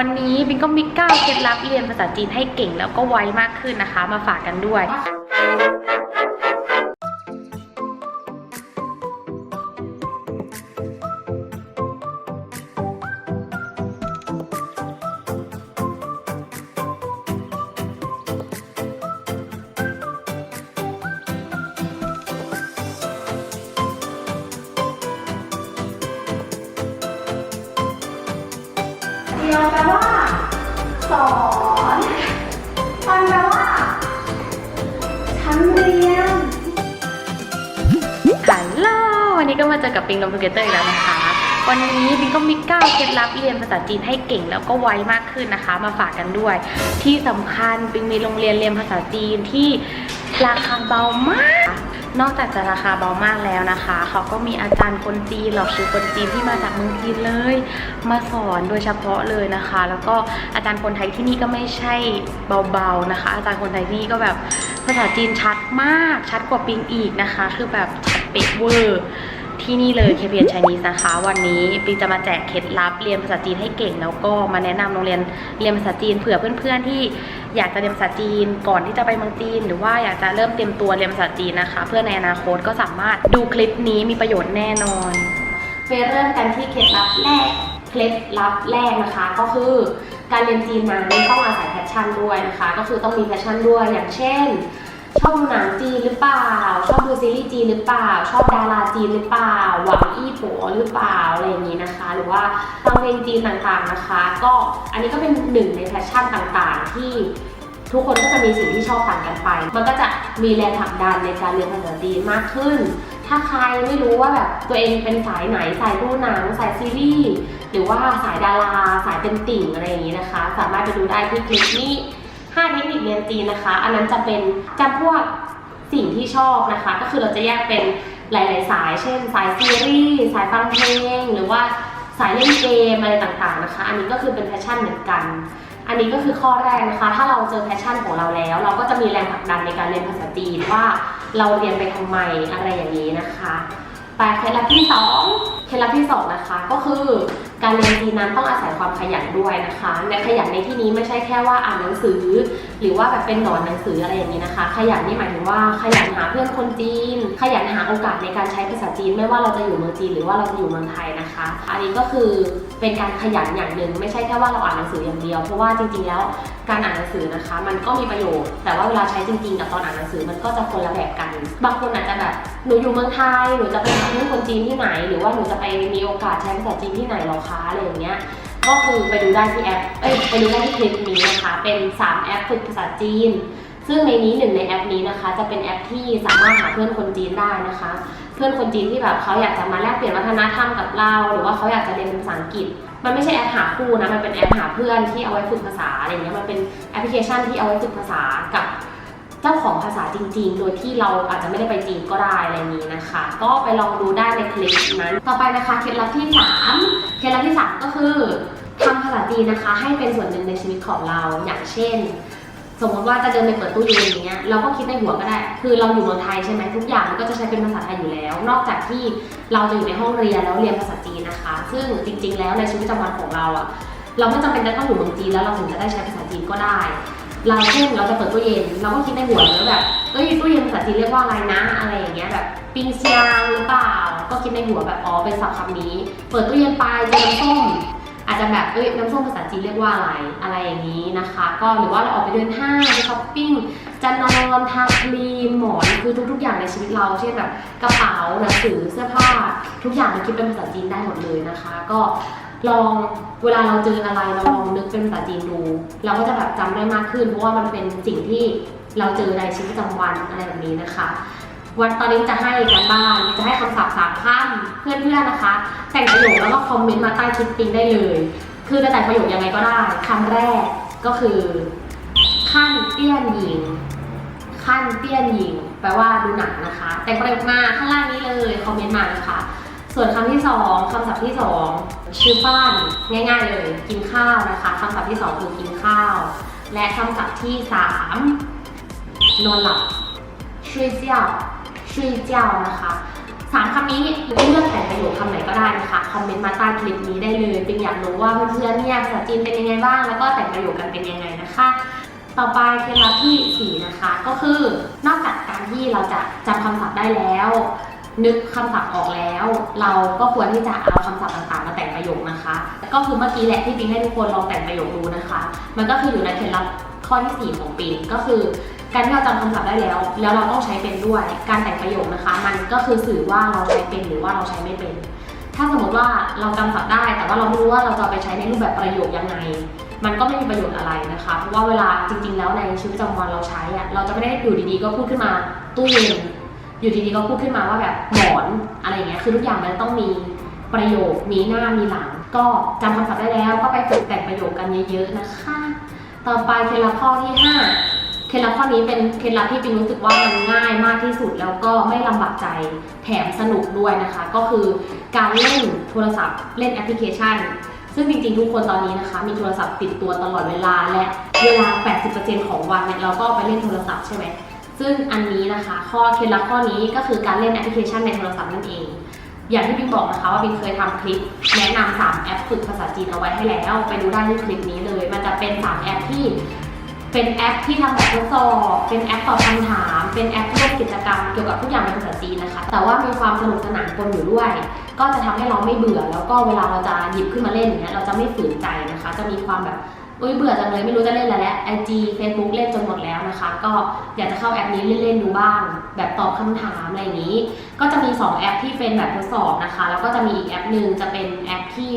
วันนี้บิงก็มีเก้าเคล็ดลับเรียนภาษาจีนให้เก่งแล้วก็ไวมากขึ้นนะคะ มาฝากกันด้วย เดียวแปลว่า สอนฟันแปลว่าฉันเรียน ฮัลโหล วันนี้ก็มาเจอกับปิงลมทูเกเตอร์อีกแล้วนะคะ วันนี้ปิงก็มีเก้าเคล็ดลับเรียนภาษาจีนให้เก่งแล้วก็ไวมากขึ้นนะคะ มาฝากกันด้วย ที่สำคัญปิงมีโรงเรียนเรียนภาษาจีนที่ราคาเบามาก นอกจากจะราคาเบามากแล้วนะคะ เขาก็มีอาจารย์คนจีนเหล่าชื่อคนจีนที่มาจากเมืองจีนเลย มาสอนโดยเฉพาะเลยนะคะ แล้วก็อาจารย์คนไทยที่นี่ก็ไม่ใช่เบาๆนะคะ อาจารย์คนไทยที่นี่ก็แบบภาษาจีนชัดมากชัดกว่าปิงอีกนะคะ คือแบบชัดเป๊ะเวอร์ที่นี่เลย KPN Chinese นะคะ วันนี้ปิงจะมาแจกเคล็ดลับเรียนภาษาจีนให้เก่ง แล้วก็มาแนะนำโรงเรียนเรียนภาษาจีนเผื่อเพื่อนๆที่ อยากจะเรียนภาษาจีน ก่อนที่จะไปเมืองจีน หรือว่าอยากจะเริ่มเตรียมตัวเรียนภาษาจีนนะคะ เพื่อในอนาคตก็สามารถดูคลิปนี้มีประโยชน์แน่นอนไปเริ่มกันที่เคล็ดลับแรกเคล็ดลับแรกนะคะ ก็คือการเรียนจีนนั้นต้องอาศัยแพชชั่นด้วยนะคะ ก็คือต้องมีแพชชั่นด้วยอย่างเช่น ชอบดูหนังจีนหรือเปล่า ชอบดูซีรีส์จีนหรือเปล่า ชอบดาราจีนหรือเปล่า หวังอี้ผัวหรือเปล่าอะไรอย่างนี้นะคะ หรือว่าฟังเพลงจีนต่างๆนะคะ ก็อันนี้ก็เป็นหนึ่งในแพชชั่นต่างๆ ที่ทุกคนก็จะมีสิ่งที่ชอบต่างกันไป มันก็จะมีแรงผลักดันในการเรียนภาษาจีนมากขึ้น ถ้าใครไม่รู้ว่าแบบตัวเองเป็นสายไหน สายดูหนัง สายซีรีส์ หรือว่าสายดารา สายเป็นติ่งอะไรอย่างนี้นะคะ สามารถไปดูได้ที่คลิปนี้ 5 เทคนิคเรียนจีนนะคะ อันนั้นจะเป็นจำพวกสิ่งที่ชอบนะคะ ก็คือเราจะแยกเป็นหลาย ๆ สาย เช่น สายซีรีส์ สายฟังเพลง หรือว่าสายเล่นเกมอะไรต่าง ๆ นะคะ อันนี้ก็คือเป็นแพชชั่นเหมือนกัน อันนี้ก็คือข้อแรกนะคะ ถ้าเราเจอแพชชั่นของเราแล้ว เราก็จะมีแรงผลักดันในการเรียนภาษาจีนว่าเราเรียนไปทำไมอะไรอย่างนี้นะคะ ไปเคล็ดลับที่สองเคล็ดลับที่สองนะคะก็คือการเรียนจีนนั้นต้องอาศัยความขยันด้วยนะคะ ในขยันในที่นี้ไม่ใช่แค่ว่าอ่านหนังสือ หรือว่าแบบเป็นหนอนหนังสืออะไรอย่างนี้นะคะ ขยันนี่หมายถึงว่าขยันหาเพื่อนคนจีน ขยันหาโอกาสในการใช้ภาษาจีน ไม่ว่าเราจะอยู่เมืองจีนหรือว่าเราจะอยู่เมืองไทยนะคะ อันนี้ก็คือเป็นการขยันอย่างหนึ่งไม่ใช่แค่ว่าเราอ่านหนังสืออย่างเดียว เพราะว่าจริงๆแล้วการอ่านหนังสือนะคะ มันก็มีประโยชน์ แต่ว่าเวลาใช้จริงๆ กับตอนอ่านหนังสือมันก็จะคนละแบบกัน บางคนอาจจะแบบหนูอยู่เมืองไทยหนูจะไปหาเพื่อนคนจีนที่ไหน หรือว่าหนูจะไปมีโอกาสใช้ภาษาจีนที่ไหนหรอคะอะไรอย่างเงี้ยก็คือไปดูได้ที่แอปเอ้ยไปดูได้ที่คลิปนี้นะคะเป็น 3 แอปฝึกภาษาจีน ซึ่งในนี้หนึ่งในแอปนี้นะคะ จะเป็นแอปที่สามารถหาเพื่อนคนจีนได้นะคะ เพื่อนคนจีนที่แบบเขาอยากจะมาแลกเปลี่ยนวัฒนธรรมกับเราหรือว่าเขาอยากจะเรียนภาษาอังกฤษ มันไม่ใช่แอปหาคู่นะมันเป็นแอปหาเพื่อนที่เอาไว้ฝึกภาษาอะไรเงี้ยมันเป็นแอปพลิเคชันที่เอาไว้ฝึกภาษากับ จ้าของภาษาจริง ๆ โดยที่เราอาจจะไม่ได้ไปจีนก็ได้อะไรนี้นะคะ ก็ไปลองดูได้ในคลิปนั้น ต่อไปนะคะเคล็ดลับที่สามเคล็ดลับที่สามก็คือทำภาษาจีนนะคะ ให้เป็นส่วนหนึ่งในชีวิตของเราอย่างเช่นสมมติว่าจะเดินไปเปิดตู้เย็นอย่างเงี้ยเราก็คิดในหัวก็ได้ คือเราอยู่เมืองไทยใช่ไหมทุกอย่างมันก็จะใช้เป็นภาษาไทยอยู่แล้ว นอกจากที่เราจะอยู่ในห้องเรียนแล้วเรียนภาษาจีนนะคะ ซึ่งจริง ๆ แล้วในชีวิตประจำวันของเราอะเราไม่จำเป็นจะต้องอยู่เมืองจีนแล้วเราถึงจะได้ใช้ภาษาจีนก็ได้ เราเช่นเราจะเปิดตู้เย็นเราก็คิดในหัวเลยว่าแบบเอ้ยตู้เย็นภาษาจีนเรียกว่าอะไรนะอะไรอย่างเงี้ยแบบปิงเซียงหรือเปล่า ก็คิดในหัวแบบอ๋อเป็นศัพท์คำนี้ เปิดตู้เย็นไปเจอน้ำส้มอาจจะแบบเอ้ยน้ำส้มภาษาจีนเรียกว่าอะไรอะไรอย่างนี้นะคะ ก็หรือว่าเราออกไปเดินห้างไปช้อปปิ้งจะนอนทาครีมหมอนคือทุก ๆ อย่างในชีวิตเราเช่นแบบกระเป๋าหนังสือเสื้อผ้า ทุกอย่างมันคิดเป็นภาษาจีนได้หมดเลยนะคะ ก็ ลองเวลาเราเจออะไรเราลองนึกเป็นภาษาจีนดู เราก็จะแบบจำได้มากขึ้น เพราะว่ามันเป็นสิ่งที่เราเจอในชีวิตประจำวันอะไรแบบนี้นะคะ วันตอนนี้จะให้การบ้านจะให้คำศัพท์สามคำเพื่อนๆนะคะ แต่งประโยคแล้วก็คอมเมนต์มาใต้คลิปปิงได้เลย คือจะแต่งประโยคยังไงก็ได้คำแรกก็คือขั้นเตี้ยนหญิงขั้นเตี้ยนหญิงแปลว่าดูหนังนะคะ แต่งประโยคมาข้างล่างนี้เลยคอมเมนต์มานะคะ ส่วนคำที่สองคำศัพท์ที่สองชื่อบ้านง่าย ๆ เลย กินข้าวนะคะคำศัพท์ที่สองคือกินข้าว และคำศัพท์ที่สามนอนหลับช่วยเจ้าช่วยเจ้านะคะสามคำนี้เลือกแต่งประโยคคำไหนก็ได้นะคะคอมเมนต์มาใต้คลิปนี้ได้เลยเป็นอยากรู้ว่าเพื่อนๆเนี่ยภาษาจีนเป็นยังไงบ้าง แล้วก็แต่งประโยคกันเป็นยังไงนะคะ ต่อไปเคล็ดลับที่ 4 นะคะ ก็คือนอกจากการที่เราจะจำคำศัพท์ได้แล้ว นึกคำศัพท์ออกแล้ว เราก็ควรที่จะเอาคำศัพท์ต่างๆ มาแต่งประโยคนะคะ ก็คือเมื่อกี้แหละที่ปิงให้ทุกคนลองแต่งประโยคดูนะคะ มันก็คืออยู่ในเคล็ดลับข้อที่สี่ของปิงก็คือ การที่เราจำคำศัพท์ได้แล้ว แล้วเราต้องใช้เป็นด้วยการแต่งประโยคนะคะ มันก็คือสื่อว่าเราใช้เป็นหรือว่าเราใช้ไม่เป็น ถ้าสมมติว่าเราจำศัพท์ได้ แต่ว่าเราไม่รู้ว่าเราจะไปใช้ในรูปแบบประโยคยังไงมันก็ไม่มีประโยชน์อะไรนะคะ เพราะว่าเวลาจริงๆ แล้วในชีวิตประจำวันเราใช้อะเราจะไม่ได้อยู่ดีๆ ก็พูดขึ้นมาตู้เย็น อยู่ดีๆก็พูดขึ้นมาว่าแบบหมอนอะไรเงี้ยคือทุกอย่างมันต้องมีประโยคมีหน้ามีหลัง ก็จำคำศัพท์ได้แล้ว ก็ไปฝึกแต่งประโยคกันเยอะๆนะคะ ต่อไปเคล็ดลับข้อที่ห้าเคล็ดลับข้อนี้เป็นเคล็ดลับที่ปิงรู้สึกว่ามันง่ายมากที่สุดแล้วก็ไม่ลำบากใจแถมสนุกด้วยนะคะ ก็คือการเล่นโทรศัพท์เล่นแอปพลิเคชันซึ่งจริงๆ ทุกคนตอนนี้นะคะ มีโทรศัพท์ติดตัวตลอดเวลาและเวลา 80%ของวันเนี่ยเราก็ไปเล่นโทรศัพท์ใช่ไหม ซึ่งอันนี้นะคะ ข้อเคล็ดลับข้อนี้ก็คือการเล่นแอปพลิเคชันในโทรศัพท์นั่นเอง อย่างที่บิงบอกนะคะว่าบิงเคยทำคลิป แนะนำ3แอปฝึกภาษาจีนเอาไว้ให้แล้ว ไปดูได้ที่คลิปนี้เลย มันจะเป็น 3 แอปที่เป็นแอปที่ทำแบบทดสอบ เป็นแอปตอบคำถาม เป็นแอปร่วมกิจกรรมเกี่ยวกับทุกอย่างในภาษาจีนนะคะ แต่ว่ามีความสนุกสนานปนอยู่ด้วย ก็จะทำให้เราไม่เบื่อ แล้วก็เวลาเราจะหยิบขึ้นมาเล่นอย่างเงี้ย เราจะไม่ฝืนใจนะคะ จะมีความแบบ อุ้ยเบื่อจังเลยไม่รู้จะเล่นอะไรแล้วไอจีเฟซบุ๊กเล่นจนหมดแล้วนะคะ ก็อยากจะเข้าแอปนี้เล่นๆดูบ้าง แบบตอบคำถามอะไรอย่างนี้ ก็จะมี 2 แอปที่เป็นแบบทดสอบนะคะ แล้วก็จะมีอีกแอปหนึ่งจะเป็นแอปที่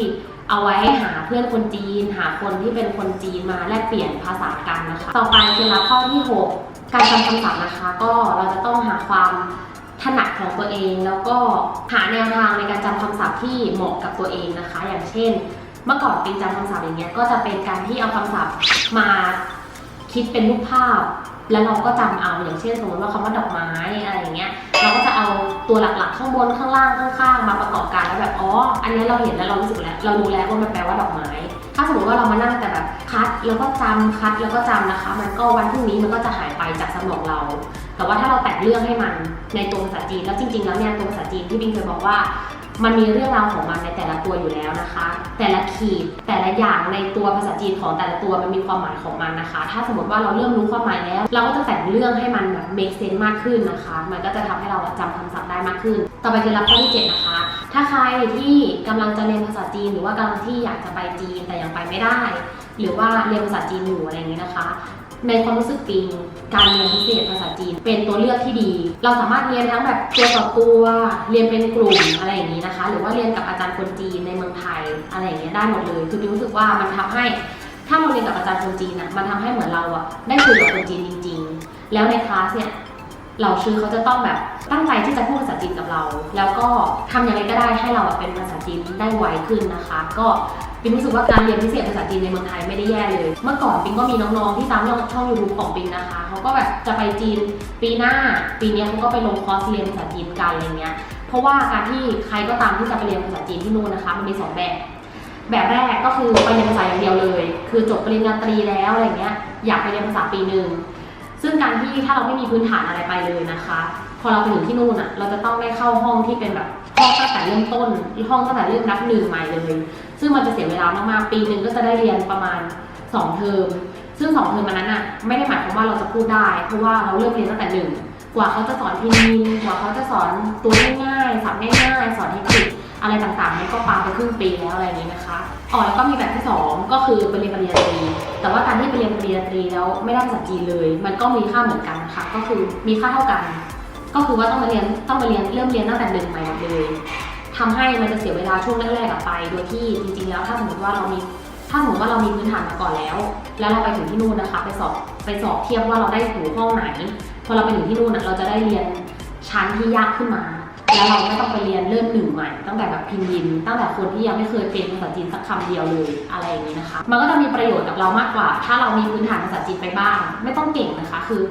เอาไว้หาเพื่อนคนจีน หาคนที่เป็นคนจีนมาแลกเปลี่ยนภาษากันนะคะ ต่อไปคล็ดลับข้อที่ 6 การจำคำศัพท์นะคะ ก็เราจะต้องหาความถนัดของตัวเอง แล้วก็หาแนวทางในการจำคำศัพท์ที่เหมาะกับตัวเองนะคะ อย่างเช่น มื่อก่อนปิงจำคำศัพท์อย่างเงี้ยก็จะเป็นการที่เอาคำศัพท์มาคิดเป็นรูปภาพ แล้วเราก็จำเอาอย่างเช่นสมมติว่าคำว่าดอกไม้อะไรอย่างเงี้ยเราก็จะเอาตัวหลักๆ ข้างบนข้างล่างข้างๆมาประกอบกันแล้วแบบอ๋ออันนี้เราเห็นแล้วเรารู้สึกแล้วเรารู้แล้วว่ามันแปลว่าดอกไม้ ถ้าสมมติว่าเรามานั่งแต่แบบคัดแล้วก็จำคัดแล้วก็จำนะคะ มันก็วันพรุ่งนี้มันก็จะหายไปจากสมองเรา แต่ว่าถ้าเราแต่งเรื่องให้มันในตัวภาษาจีนแล้วจริงๆแล้วเนี่ยตัวภาษาจีนที่บิงเคยบอกว่า มันมีเรื่องราวของมันในแต่ละตัวอยู่แล้วนะคะ แต่ละขีดแต่ละอย่างในตัวภาษาจีนของแต่ละตัวมันมีความหมายของมันนะคะ ถ้าสมมติว่าเราเริ่มรู้ความหมายแล้ว เราก็จะแต่งเรื่องให้มันแบบ make sense มากขึ้นนะคะ มันก็จะทำให้เราจำคำศัพท์ได้มากขึ้น ต่อไปคือรับข้อที่เจ็ดนะคะถ้าใครที่กำลังจะเรียนภาษาจีน หรือว่ากำลังที่อยากจะไปจีนแต่ยังไปไม่ได้ หรือว่าเรียนภาษาจีนอยู่อะไรอย่างนี้นะคะ ในความรู้สึกปิงการเรียนพิเศษภาษาจีน เป็นตัวเลือกที่ดี เราสามารถเรียนทั้งแบบตัวต่อตัวเรียนเป็นกลุ่มอะไรอย่างนี้นะคะ หรือว่าเรียนกับอาจารย์คนจีนในเมืองไทยอะไรอย่างเงี้ยได้หมดเลย คือปิงรู้สึกว่ามันทำให้ถ้าเราเรียนกับอาจารย์คนจีนอะมันทำให้เหมือนเราอะได้คุยกับคนจีนจริง ๆ แล้วในคลาสเนี่ยเราชื่อเขาจะต้องแบบตั้งใจที่จะพูดภาษาจีนกับเรา แล้วก็ทำยังไงก็ได้ให้เราอะเป็นภาษาจีนได้ไวขึ้นนะคะ ก็ ปิงรู้สึกว่าการเรียนพิเศษภาษาจีนในเมืองไทยไม่ได้แย่เลย เมื่อก่อนปิงก็มีน้องๆที่ตามช่องยูทูบของปิงนะคะเขาก็แบบจะไปจีนปีหน้า ปีนี้เขาก็ไปลงคอร์สเรียนภาษาจีนกันอะไรเงี้ย เพราะว่าการที่ใครก็ตามที่จะไปเรียนภาษาจีนที่นู่นนะคะ มันมีสองแบบ แบบแรกก็คือไปเรียนภาษาอย่างเดียวเลย คือจบปริญญาตรีแล้วอะไรเงี้ย อยากไปเรียนภาษาปีหนึ่งซึ่งการที่ถ้าเราไม่มีพื้นฐานอะไรไปเลยนะคะ พอเราไปถึงที่นู่นอะ เราจะต้องได้เข้าห้องที่เป็นแบบห้องตั้งแต่เริ่มต้นห้องตั้งแต่เริ่มนับหนึ่งใหม่เลย ซึ่งมันจะเสียเวลามากๆ ปีหนึ่งก็จะได้เรียนประมาณ 2 เทอม ซึ่ง 2 เทอมมันนั้นอะไม่ได้หมายความว่าเราจะพูดได้ เพราะว่าเราเริ่มเรียนตั้งแต่หนึ่งกว่าเขาจะสอนพิมพ์กว่าเขาจะสอนตัวง่ายๆสับง่ายๆ สอนเทคนิคอะไรต่างๆมันก็ปาไปครึ่งปีแล้วอะไรอย่างนี้นะคะอ๋อแล้วก็มีแบบที่สองก็คือไปเรียนปริญญาตรี แต่ว่าการที่ไปเรียนปริญญาตรีแล้วไม่ได้ภาษาจีนเลย มันก็มีค่าเหมือนกันนะคะก็คือมีค่าเท่ากัน ก็คือว่าต้องมาเรียนต้องมาเรียนเริ่มเรียนตั้งแต่หนึ่งใหม่หมดเลย ทำให้มันจะเสียเวลาช่วงแรกๆไป โดยที่จริงๆ แล้วถ้าสมมติว่าเรามีถ้าสมมติว่าเรามีพื้นฐานมาก่อนแล้ว แล้วเราไปถึงที่นู่นนะคะ ไปสอบไปสอบเทียบว่าเราได้ถูห้องไหน พอเราไปถึงที่นู่นเราจะได้เรียนชั้นที่ยากขึ้นมา แล้วเราไม่ต้องไปเรียนเริ่มหนึ่งใหม่ ตั้งแต่แบบพิมพ์ยิน ตั้งแต่คนที่ยังไม่เคยเป็นภาษาจีนสักคำเดียวเลยอะไรอย่างนี้นะคะ มันก็จะมีประโยชน์กับเรามากกว่า ถ้าเรามีพื้นฐานภาษาจีนไปบ้าง ไม่ต้องเก่งนะคะ คือ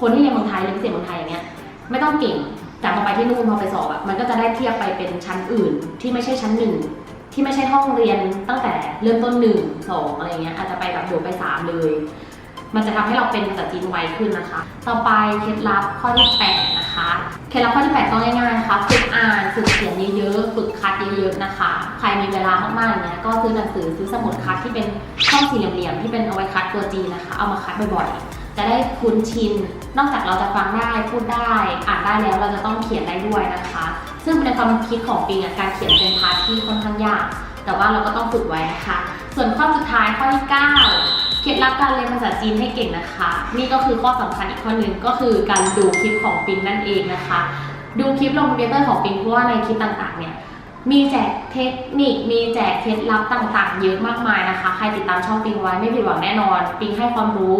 คนที่เรียนเมืองไทยเรียนพิเศษเมืองไทยอย่างเงี้ยไม่ต้องเก่ง แต่พอไปที่นู่นพอไปสอบอะมันก็จะได้เทียบไปเป็นชั้นอื่นที่ไม่ใช่ชั้นหนึ่งที่ไม่ใช่ห้องเรียนตั้งแต่เริ่มต้นหนึ่งสองอะไรเงี้ยอาจจะไปแบบโดดไปสามเลย มันจะทำให้เราเป็นภาษาจีนไวขึ้นนะคะ ต่อไปเคล็ดลับข้อที่แปดนะคะเคล็ดลับข้อที่แปดก็ง่ายๆนะคะฝึกอ่านฝึกเขียนเยอะๆฝึกคัดเยอะๆนะคะ ใครมีเวลามากๆอย่างเงี้ยก็ซื้อหนังสือซื้อสมุดคัดที่เป็นช่องสี่เหลี่ยมๆที่เป็นเอาไว้คัดตัวจีนนะคะ เอามาคัดบ่อยๆ จะได้คุ้นชิน นอกจากเราจะฟังได้พูดได้ อ่านได้แล้วเราจะต้องเขียนได้ด้วยนะคะ ซึ่งเป็นความคิดของปิงการเขียนเป็นพาร์ทที่ค่อนข้างยาก แต่ว่าเราก็ต้องฝึกไว้นะคะ ส่วนข้อสุดท้ายข้อที่ 9 เคล็ดลับการเรียนภาษาจีนให้เก่งนะคะ นี่ก็คือข้อสำคัญอีกข้อหนึ่งก็คือการดูคลิปของปิงนั่นเองนะคะ ดูคลิปลงคอมพิวเตอร์ของปิงเพราะว่าในคลิปต่างๆเนี่ย มีแจกเทคนิค มีแจกเคล็ดลับต่างๆ เยอะมากมายนะคะ ใครติดตามช่องปิงไว้ไม่ผิดหวังแน่นอน ปิงให้ความรู้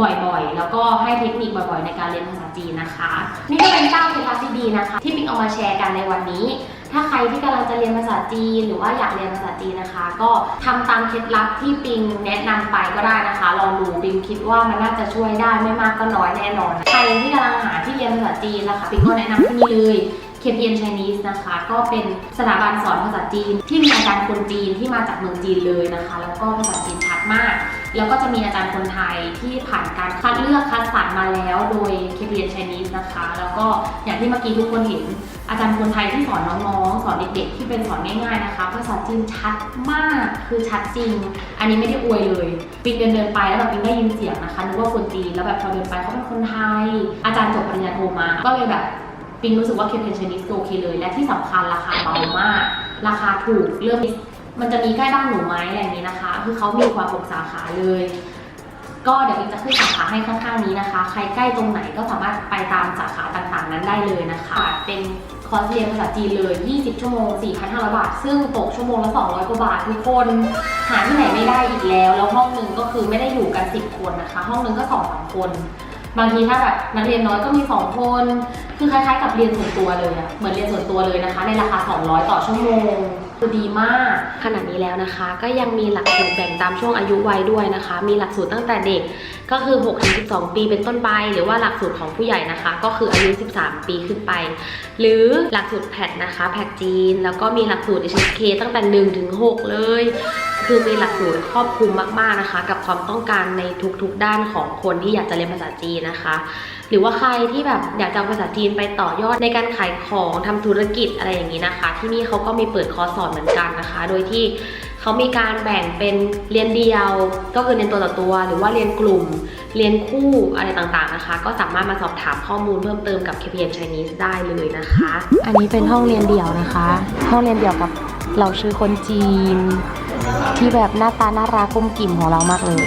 บ่อยๆ แล้วก็ให้เทคนิคบ่อยๆ ในการเรียนภาษาจีนนะคะ นี่ก็เป็นเก้าเคล็ดลับที่ดีนะคะ ที่ปิงเอามาแชร์กันในวันนี้ ถ้าใครที่กำลังจะเรียนภาษาจีน หรือว่าอยากเรียนภาษาจีนนะคะ ก็ทำตามเคล็ดลับที่ปิงแนะนำไปก็ได้นะคะ ลองดูปิงคิดว่ามันน่าจะช่วยได้ไม่มากก็น้อยแน่นอน ใครที่กำลังหาที่เรียนภาษาจีนนะคะปิงก็แนะนำที่นี่เลย KPN Chinese นะคะ ก็เป็นสถาบันสอนภาษาจีน ที่มีอาจารย์คนจีนที่มาจากเมืองจีนเลยนะคะ แล้วก็ภาษาจีนชัดมาก แล้วก็จะมีอาจารย์คนไทยที่ผ่านการคัดเลือกคัดสรรมาแล้วโดย KPN Chinese นะคะ แล้วก็อย่างที่เมื่อกี้ทุกคนเห็น อาจารย์คนไทยที่สอนน้องๆสอนเด็กๆ ที่เป็นสอนง่ายๆนะคะ ภาษาจีนชัดมากคือชัดจริง อันนี้ไม่ได้อวยเลยปิงเดินเดินๆไปแล้วแบบปิงได้ยินเสียงนะคะนึกว่าคนจีนแล้วแบบพอเดินไปเขาเป็นคนไทย อาจารย์จบปริญญาโทมาก็เลยแบบ ปิงรู้สึกว่า KPN Chinese โอเคเลย และที่สำคัญราคาเบามาก ราคาถูกเริ่มมันจะมีใกล้บ้านหนูไหมอะไรอย่างนี้นะคะ คือเขามีกว่า6สาขาเลย ก็เดี๋ยวปิงจะขึ้นสาขาให้ข้างๆนี้นะคะ ใครใกล้ตรงไหนก็สามารถไปตามสาขาต่างๆ นั้นได้เลยนะคะ เป็นคอร์สเรียนภาษาจีนเลย 20 ชั่วโมง 4,500 บาท ซึ่งตกชั่วโมงละ 200 กว่าบาททุกคน หาที่ไหนไม่ได้อีกแล้ว แล้วห้องหนึ่งก็คือไม่ได้อยู่กัน 10 คนนะคะ ห้องหนึ่งก็2อสคน บางทีถ้าแบบนักเรียนน้อยก็มี 2 คน คือคล้ายๆ กับเรียนส่วนตัวเลยอะเหมือนเรียนส่วนตัวเลยนะคะ ในราคา 200 ต่อชั่วโมงคือดีมากขนาดนี้แล้วนะคะ ก็ยังมีหลักสูตรแบ่งตามช่วงอายุวัยด้วยนะคะ มีหลักสูตรตั้งแต่เด็กก็คือ 6-12 ปีเป็นต้นไป หรือว่าหลักสูตรของผู้ใหญ่นะคะ ก็คืออายุ 13 ปีขึ้นไป หรือหลักสูตรแพทนะคะ แพทจีน แล้วก็มีหลักสูตร HSK ตั้งแต่1ถึง6เลย คือมีหลักสูตรครอบคลุมมาก ๆนะคะ กับความต้องการในทุกๆด้านของคนที่อยากจะเรียนภาษาจีนนะคะ หรือว่าใครที่แบบอยากจะเอาภาษาจีนไปต่อยอดในการขายของทำธุรกิจอะไรอย่างนี้นะคะ ที่นี่เขาก็มีเปิดคอร์สสอนเหมือนกันนะคะ โดยที่เขามีการแบ่งเป็นเรียนเดียว ก็คือเรียนตัวต่อตัว หรือว่าเรียนกลุ่ม เรียนคู่อะไรต่างๆนะคะ ก็สามารถมาสอบถามข้อมูลเพิ่มเติมกับ KPN Chinese ได้เลยนะคะ อันนี้เป็นห้องเรียนเดี่ยวนะคะ ห้องเรียนเดี่ยวกับเราชื่อคนจีน ที่แบบหน้าตาน่ารักกุ้มกิ่มของเรามากเลย